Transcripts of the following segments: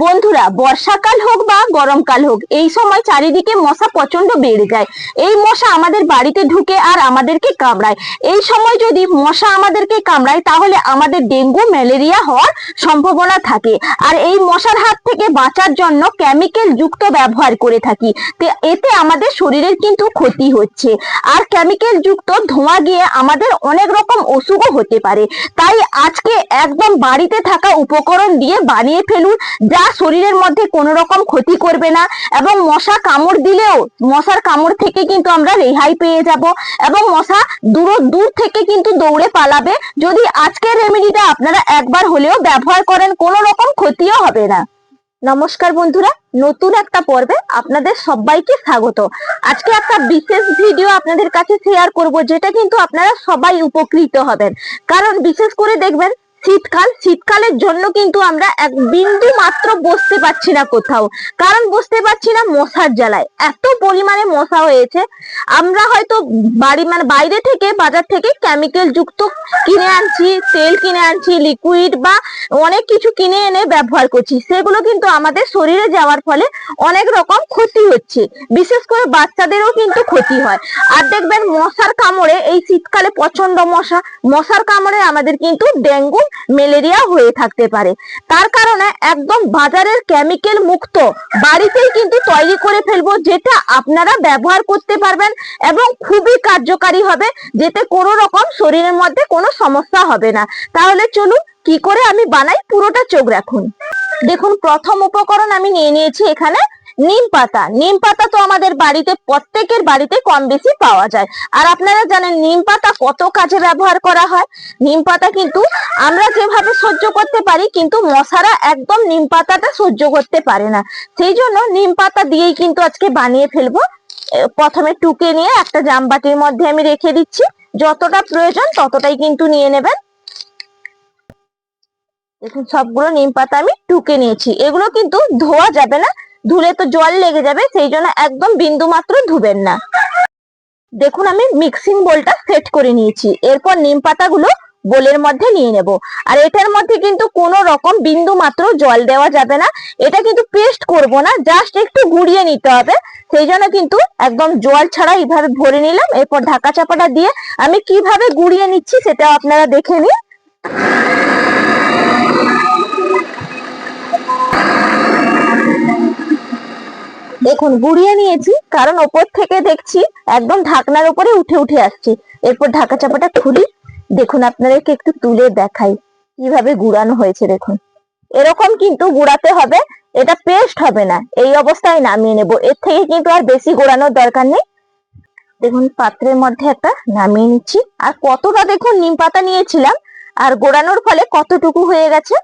বন্ধুরা, বর্ষাকাল হোক বা গরমকাল হোক, এই সময় চারিদিকে মশা প্রচণ্ড বেড়ে যায়। এই মশা আমাদের বাড়িতে ঢুকে আর আমাদেরকে কামড়ায়। এই সময় যদি মশা আমাদেরকে কামড়ায়, তাহলে আমাদের ডেঙ্গু, ম্যালেরিয়া হওয়ার সম্ভাবনা থাকে। আর এই মশার হাত থেকে বাঁচার জন্য কেমিক্যাল যুক্ত ব্যবহার করে থাকি। এতে আমাদের শরীরের কিন্তু ক্ষতি হচ্ছে। আর কেমিক্যাল যুক্ত ধোঁয়া গিয়ে আমাদের অনেক রকম অসুখও হতে পারে। তাই আজকে একদম বাড়িতে থাকা উপকরণ দিয়ে বানিয়ে ফেলুন, যা শরীরের মধ্যে কোনো রকম ক্ষতি করবে না এবং মশা কামড় দিলেও, মশার কামড় থেকে কিন্তু আমরা রেহাই পেয়ে যাব এবং মশা দূর দূর থেকে কিন্তু দৌড়ে পালাবে। যদি আজকের রেমেডিটা আপনারা একবার হলেও ব্যবহার করেন, কোনো রকম ক্ষতিও হবে না। নমস্কার বন্ধুরা, নতুন একটা পর্বে আপনাদের সবাইকে স্বাগত। আজকে একটা বিশেষ ভিডিও আপনাদের কাছে শেয়ার করব, যেটা কিন্তু আপনারা সবাই উপকৃত হবেন। কারণ বিশেষ করে দেখবেন শীতকাল, শীতকালের জন্য কিন্তু আমরা এক বিন্দু মাত্র বসতে পারছি না কোথাও। কারণ বসতে পারছি না মশার জ্বালায়। এত পরিমাণে মশা হয়েছে। আমরা হয়তো বাড়ি মানে বাইরে থেকে, বাজার থেকে কেমিক্যাল যুক্ত কিনে আনছি, তেল কিনে আনছি লিকুইড বা অনেক কিছু কিনে এনে ব্যবহার করছি। সেগুলো কিন্তু আমাদের শরীরে যাওয়ার ফলে অনেক রকম ক্ষতি হচ্ছে। বিশেষ করে বাচ্চাদেরও কিন্তু ক্ষতি হয়। আর দেখবেন মশার কামড়ে, এই শীতকালে প্রচণ্ড মশা। মশার কামড়ে আমাদের কিন্তু ডেঙ্গু ম্যালেরিয়া হয়ে থাকতে পারে। তার কারণে একদম বাজারের কেমিক্যাল মুক্ত বাড়িতেই কিন্তু তৈরি করে ফেলব, যেটা আপনারা ব্যবহার করতে পারবেন এবং খুবই কার্যকারী হবে, যেতে কোনো রকম শরীরের মধ্যে কোনো সমস্যা হবে না। তাহলে চলুন কি করে আমি বানাই, পুরোটা চোখ রাখুন। দেখুন, প্রথম উপকরণ আমি নিয়ে নিয়েছি এখানে নিম পাতা। নিম পাতা তো আমাদের বাড়িতে, প্রত্যেকের বাড়িতে কম বেশি পাওয়া যায়। আর আপনারা জানেন, নিম পাতা কত কাজে ব্যবহার করা হয়? নিম পাতা কিন্তু আমরা যেভাবে সহ্য করতে পারি, কিন্তু মশারা একদম নিম পাতাটা সহ্য করতে পারে না। সেই জন্য নিম পাতা দিয়েই কিন্তু আজকে বানিয়ে ফেলব। প্রথমে টুকে নিয়ে একটা জামবাটির মধ্যে আমি রেখে দিচ্ছি। যতটা প্রয়োজন ততটাই কিন্তু নিয়ে নেবেন। দেখুন, সবগুলো নিম পাতা আমি টুকে নিয়েছি। এগুলো কিন্তু ধোয়া যাবে না। ধুলে তো জল লেগে যাবে, সেই জন্য একদম বিন্দু মাত্র ধুবেন না। দেখুন আমি মিক্সিং বোলটা সেট করে নিয়েছি। এরপর নিম পাতাগুলো বোলের মধ্যে নিয়ে নেব। আর এটার মধ্যে কিন্তু কোনো রকম বিন্দু মাত্র জল দেওয়া যাবে না। এটা কিন্তু পেস্ট করব না জাস্ট একটু গুঁড়িয়ে নিতে হবে। সেই জন্য কিন্তু একদম জল ছাড়া এইভাবে ভরে নিলাম। এরপর ঢাকা চাপাটা দিয়ে আমি কীভাবে গুঁড়িয়ে নিচ্ছি সেটা আপনারা দেখে নিন। দেখুন গুড়িয়ে নিয়েছি, কারণ ওপর থেকে দেখছি একদম ঢাকনার উপরে উঠে উঠে আসছে। এরপর ঢাকা চাপাটা খুলি, দেখুন আপনাদেরকে একটু তুলে দেখাই, কীভাবে গুড়ানো হয়েছে, দেখুন। এরকম কিন্তু গুড়াতে হবে, এটা পেস্ট হবে না, এই অবস্থায় নামিয়ে নেব। এর থেকে কিন্তু আর বেশি গোড়ানোর দরকার নেই। দেখুন, পাত্রের মধ্যে একটা নামিয়ে নিচ্ছি। আর কতটা দেখুন, নিম পাতা নিয়েছিলাম, আর গোড়ানোর ফলে কতটুকু হয়ে গেছে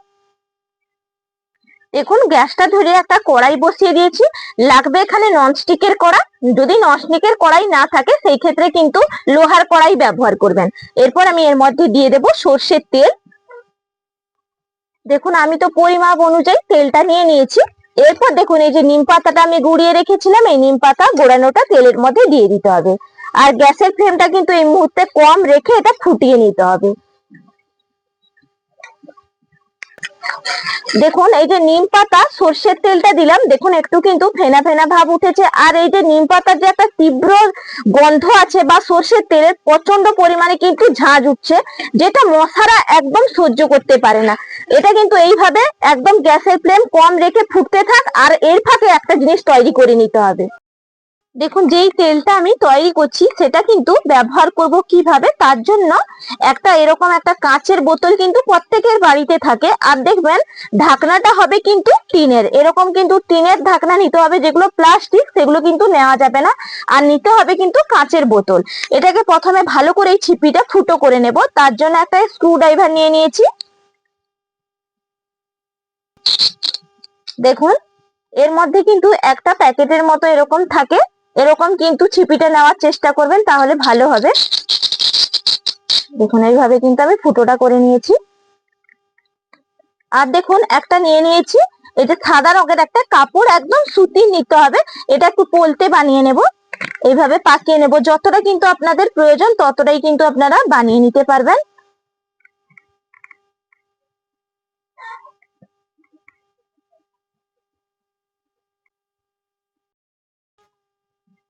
দেখুন, গ্যাসটা ধরে একটা কড়াই বসিয়ে দিয়েছি। লাগবে এখানে ননস্টিকের কড়া। যদি ননস্টিকের কড়াই না থাকে, সেই ক্ষেত্রে কিন্তু লোহার কড়াই ব্যবহার করবেন। এরপর আমি এর মধ্যে দিয়ে দেব সর্ষের তেল। দেখুন, আমি তো পরিমাপ অনুযায়ী তেলটা নিয়ে নিয়েছি। এরপর দেখুন, এই যে নিম পাতাটা আমি গুঁড়িয়ে রেখেছিলাম, এই নিম পাতা গোড়ানোটা তেলের মধ্যে দিয়ে দিতে হবে। আর গ্যাসের ফ্লেমটা কিন্তু এই মুহূর্তে কম রেখে এটা ফুটিয়ে নিতে হবে। দেখুন, এই যে নিম পাতা, সর্ষের তেলটা দিলাম। দেখুন, একটু কিন্তু ফেনা ফেনা ভাব উঠেছে। আর এই যে নিম পাতার যে একটা তীব্র গন্ধ আছে বা সর্ষের তেলের প্রচণ্ড পরিমাণে কিন্তু ঝাঁজ উঠছে, যেটা মশারা একদম সহ্য করতে পারে না। এটা কিন্তু এইভাবে একদম গ্যাসের ফ্লেম কম রেখে ফুটতে থাক, আর এর ফাঁকে একটা জিনিস তৈরি করে নিতে হবে। দেখুন, যেই তেলটা আমি তৈরি করছি, সেটা কিন্তু ব্যবহার করব কীভাবে? তার জন্য একটা এরকম একটা কাঁচের বোতল কিন্তু প্রত্যেকের বাড়িতে থাকে। আর দেখবেন, ঢাকনাটা হবে কিন্তু টিনের। এরকম কিন্তু টিনের ঢাকনা নিতে হবে, যেগুলো প্লাস্টিক, সেগুলো কিন্তু নেওয়া যাবে না। আর নিতে হবে কিন্তু কাঁচের বোতল। এটাকে প্রথমে ভালো করে এই ছিপিটা ফুটো করে নেব। তার জন্য একটা স্ক্রু ড্রাইভার নিয়ে নিয়েছি। দেখুন, এর মধ্যে কিন্তু একটা প্যাকেটের মতো এরকম থাকে। এরকম কিন্তু ছিপিটা নেওয়ার চেষ্টা করবেন, তাহলে ভালো হবে। দেখুন, এইভাবে কিন্তু আমি ফুটোটা করে নিয়েছি। আর দেখুন, একটা নিয়ে নিয়েছি। এই যে সাদা রঙের একটা কাপড়, একদম সুতির নিতে হবে। এটা একটু পোলতে বানিয়ে নেব। এইভাবে পাকিয়ে নেব। যতটা কিন্তু আপনাদের প্রয়োজন, ততটাই কিন্তু আপনারা বানিয়ে নিতে পারবেন।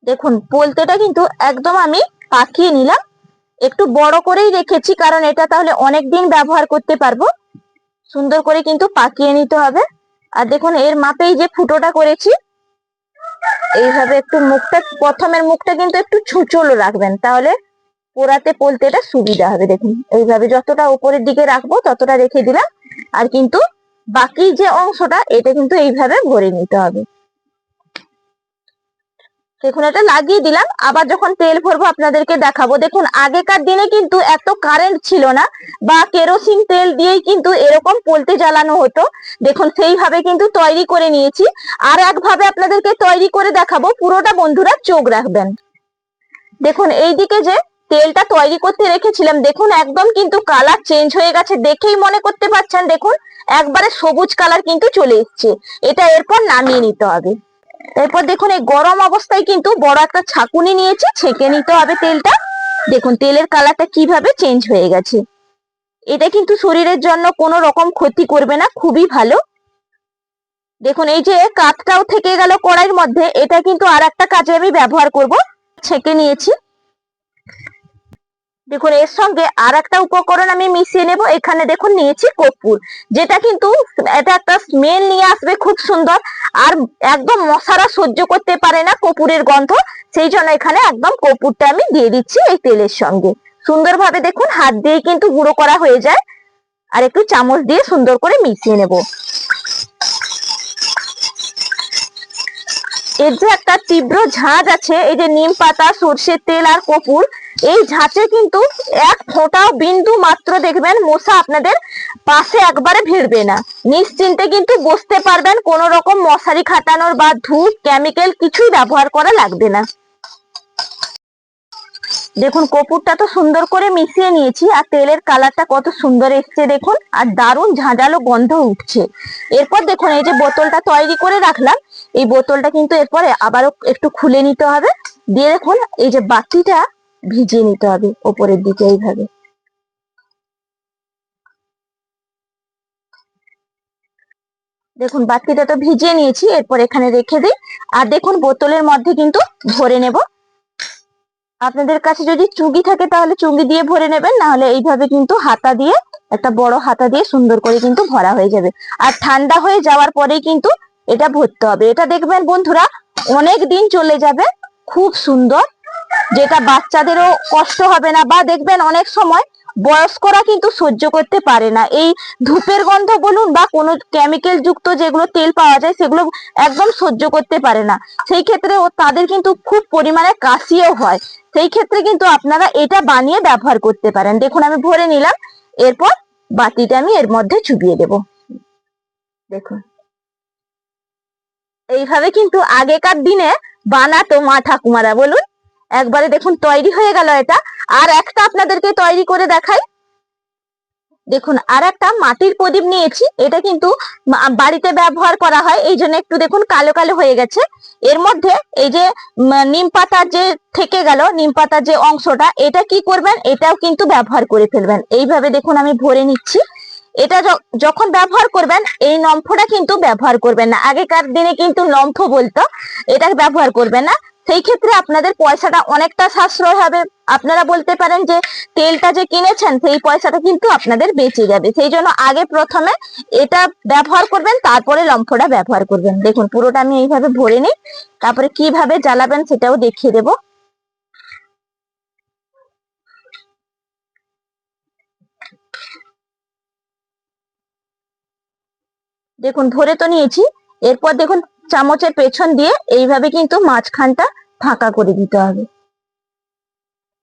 দেখুন, পোলতেটা কিন্তু একদম আমি পাকিয়ে নিলাম। একটু বড় করেই রেখেছি, কারণ এটা তাহলে অনেক দিন ব্যবহার করতে পারব। সুন্দর করে কিন্তু পাকিয়ে নিতে হবে। আর দেখুন, এর মাপেই যে ফুটোটা করেছি, এইভাবে একটু মুখটা, প্রথমের মুখটা কিন্তু একটু ছুচলো রাখবেন, তাহলে পোড়াতে পোলতেটা সুবিধা হবে। দেখুন, এইভাবে যতটা উপরের দিকে রাখব, ততটা রেখে দিলাম। আর কিন্তু বাকি যে অংশটা, এটা কিন্তু এইভাবে ভরে নিতে হবে। দেখুন, এটা লাগিয়ে দিলাম। আবার যখন তেল ভরবো, আপনাদেরকে দেখাবো। দেখুন, আগেকার দিনে কিন্তু এত কারেন্ট ছিল না, বা কেরোসিন তেল দিয়েই কিন্তু এরকম পোলতে জ্বালানো হতো। দেখুন, সেইভাবে কিন্তু তৈরি করে নিয়েছি। আর একভাবে আপনাদেরকে তৈরি করে দেখাবো। পুরোটা বন্ধুরা চোখ রাখবেন। দেখুন এই দিকে যে তেলটা তৈরি করতে রেখেছিলাম, দেখুন, একদম কিন্তু কালার চেঞ্জ হয়ে গেছে দেখেই মনে করতে পারছেন। দেখুন, একবারে সবুজ কালার কিন্তু চলে এসছে। এটা এরপর নামিয়ে নিতে হবে। এরপর দেখুন, এই গরম অবস্থায় কিন্তু বড় একটা ছাকুনি নিয়েছি, ছেঁকে নিতে হবে তেলটা। দেখুন, তেলের কালারটা কীভাবে চেঞ্জ হয়ে গেছে। এটা কিন্তু শরীরের জন্য কোনো রকম ক্ষতি করবে না, খুবই ভালো। দেখুন, এই যে কাঠটাও থেকে গেল কড়াইয়ের মধ্যে, এটা কিন্তু আর একটা কাজে আমি ব্যবহার করব। ছেঁকে নিয়েছি। দেখুন, এর সঙ্গে আর একটা উপকরণ আমি মিশিয়ে নেব। এখানে দেখুন, নিয়েছি কর্পূর, যেটা কিন্তু এটা একটা স্মেল নিয়ে আসবে, খুব সুন্দর। আর একদম মশারা সহ্য করতে পারে না কপুরের গন্ধ। সেই জন্য এখানে একদম কপুরটা আমি দিয়ে দিচ্ছি এই তেলের সঙ্গে। সুন্দরভাবে দেখুন, হাত দিয়ে কিন্তু গুঁড়ো করা হয়ে যায়। আর একটু চামচ দিয়ে সুন্দর করে মিশিয়ে নেব। এর যে একটা তীব্র ঝাঁজ আছে, এই যে নিম পাতা, সর্ষের তেল আর কপুর, এই ঝাঁচে কিন্তু এক ফোঁটাও বিন্দু মাত্র দেখবেন মশা আপনাদের পাশে একবারে ভিড়বে না। নিশ্চিন্তে কিন্তু বসতে পারবেন, কোনো রকম মশারি খাটানোর বা ধূপ কেমিক্যাল কিছুই ব্যবহার করা লাগবে না। দেখুন, কপুরটা তো সুন্দর করে মিশিয়ে নিয়েছি, আর তেলের কালারটা কত সুন্দর এসছে দেখুন, আর দারুণ ঝাঁঝালো গন্ধ উঠছে। এরপর দেখুন, এই যে বোতলটা তৈরি করে রাখলাম, এই বোতলটা কিন্তু এরপরে আবারও একটু খুলে নিতে হবে, দিয়ে দেখুন, এই যে বাতিটা ভিজিয়ে নিতে হবে ওপরের দিকে এইভাবে। দেখুন বাতিটা তো ভিজিয়ে নিয়েছি, এরপর এখানে রেখে দিই, আর দেখুন, বোতলের মধ্যে কিন্তু ভরে নেব আপনাদের কাছে যদি চুঙ্গি থাকে তাহলে চুঙ্গি দিয়ে ভরে নেবেন, নাহলে এইভাবে কিন্তু হাতা দিয়ে, একটা বড় হাতা দিয়ে সুন্দর করে কিন্তু ভরা হয়ে যাবে। আর ঠান্ডা হয়ে যাওয়ার পরেই কিন্তু এটা ভরতে হবে। এটা দেখবেন বন্ধুরা, অনেক দিন চলে যাবে, খুব সুন্দর, যেটা বাচ্চাদেরও কষ্ট হবে না, বা দেখবেন অনেক সময় বয়স্করা কিন্তু সহ্য করতে পারে না। এই ধূপের গন্ধ বলুন বা কোনো কেমিক্যাল যুক্ত যেগুলো তেল পাওয়া যায়, সেগুলো একদম সহ্য করতে পারে না। সেই ক্ষেত্রে তাদের কিন্তু খুব পরিমাণে কাশিও হয়। সেই ক্ষেত্রে কিন্তু আপনারা এটা বানিয়ে ব্যবহার করতে পারেন। দেখুন, আমি ভরে নিলাম। এরপর বাতিটা আমি এর মধ্যে চুবিয়ে দেব। দেখুন। এইভাবে কিন্তু আগেকার দিনে বানাতো মা ঠাকুমারা, বলুন। একবারে দেখুন তৈরি হয়ে গেল এটা। আর একটা আপনাদেরকে তৈরি করে দেখাই। দেখুন আর একটা মাটির প্রদীপ নিয়েছি। এটা কিন্তু বাড়িতে ব্যবহার করা হয়। এই জন্য একটু দেখুন কালো কালো হয়ে গেছে। এর মধ্যে এই যে নিম পাতার যে থেকে গেল, নিম পাতার যে অংশটা, এটা কি করবেন? এটাও কিন্তু ব্যবহার করে ফেলবেন। এইভাবে দেখুন আমি ভরে নিচ্ছি। এটা যখন ব্যবহার করবেন, এই লম্ফটা কিন্তু ব্যবহার করবেন না। আগেকার দিনে কিন্তু লম্ফ বলতো। এটা ব্যবহার করবেন না। সেই ক্ষেত্রে আপনাদের পয়সাটা অনেকটা সাশ্রয় হবে। আপনারা বলতে পারেন যে তেলটা যে কিনেছেন, সেই পয়সাটা কিন্তু আপনাদের বেঁচে যাবে। সেই জন্য আগে প্রথমে এটা ব্যবহার করবেন, তারপরে লম্ফটা ব্যবহার করবেন। দেখুন, পুরোটা আমি এইভাবে ভরে নিই। তারপরে কীভাবে জ্বালাবেন সেটাও দেখিয়ে দেবো। দেখুন, ভরে তো নিয়েছি। এরপর দেখুন চামচের পেছন দিয়ে এইভাবে কিন্তু মাঝখানটা ফাঁকা করে দিতে হবে।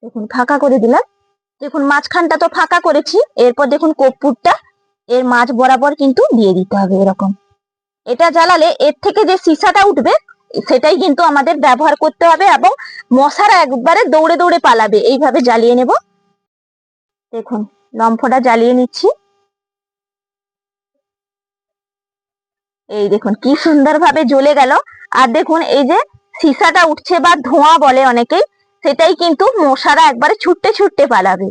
দেখুন, ফাঁকা করে দিলাম। দেখুন, মাঝখানটা তো ফাঁকা করেছি। এরপর দেখুন, কর্পূরটা এর মাঝ বরাবর কিন্তু দিয়ে দিতে হবে এরকম। এটা জ্বালালে এর থেকে যে সীসাটা উঠবে, সেটাই কিন্তু আমাদের ব্যবহার করতে হবে এবং মশারা একবারে দৌড়ে দৌড়ে পালাবে। এইভাবে জ্বালিয়ে নেব। দেখুন, লম্ফটা জ্বালিয়ে নিচ্ছি। এই দেখুন, কি সুন্দর ভাবে জ্বলে গেল। আর দেখুন, এই যে সীসাটা উঠছে বা ধোঁয়া বলে অনেকেই, সেটাই কিন্তু মশারা একবারে ছুটতে ছুটতে পালাবে।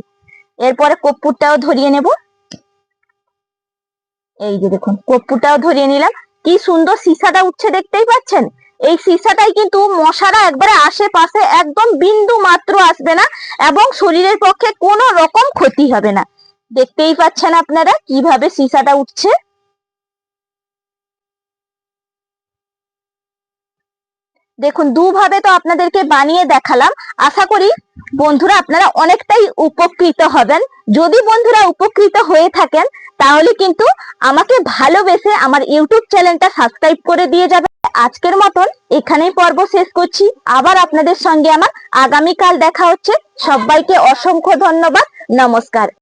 এরপরে কর্পূরটাও ধরিয়ে নেব। এই যে দেখুন, কর্পূরটাও ধরিয়ে নিলাম। কি সুন্দর সীসাটা উঠছে, দেখতেই পাচ্ছেন? এই সিসাটাই কিন্তু মশারা একবারে আশেপাশে একদম বিন্দু মাত্র আসবে না এবং শরীরের পক্ষে কোনো রকম ক্ষতি হবে না। দেখতেই পাচ্ছেন আপনারা কীভাবে সিসাটা উঠছে। দেখুন, দুভাবে তো আপনাদেরকে বানিয়ে দেখালাম। আশা করি বন্ধুরা আপনারা অনেকটাই উপকৃত হবেন। যদি বন্ধুরা উপকৃত হয়ে থাকেন, তাহলে কিন্তু আমাকে ভালোবেসে আমার ইউটিউব চ্যানেলটা সাবস্ক্রাইব করে দিয়ে যাবে। আজকের মতন এখানেই পর্ব শেষ করছি। আবার আপনাদের সঙ্গে আমার আগামীকাল দেখা হচ্ছে। সবাইকে অসংখ্য ধন্যবাদ। নমস্কার।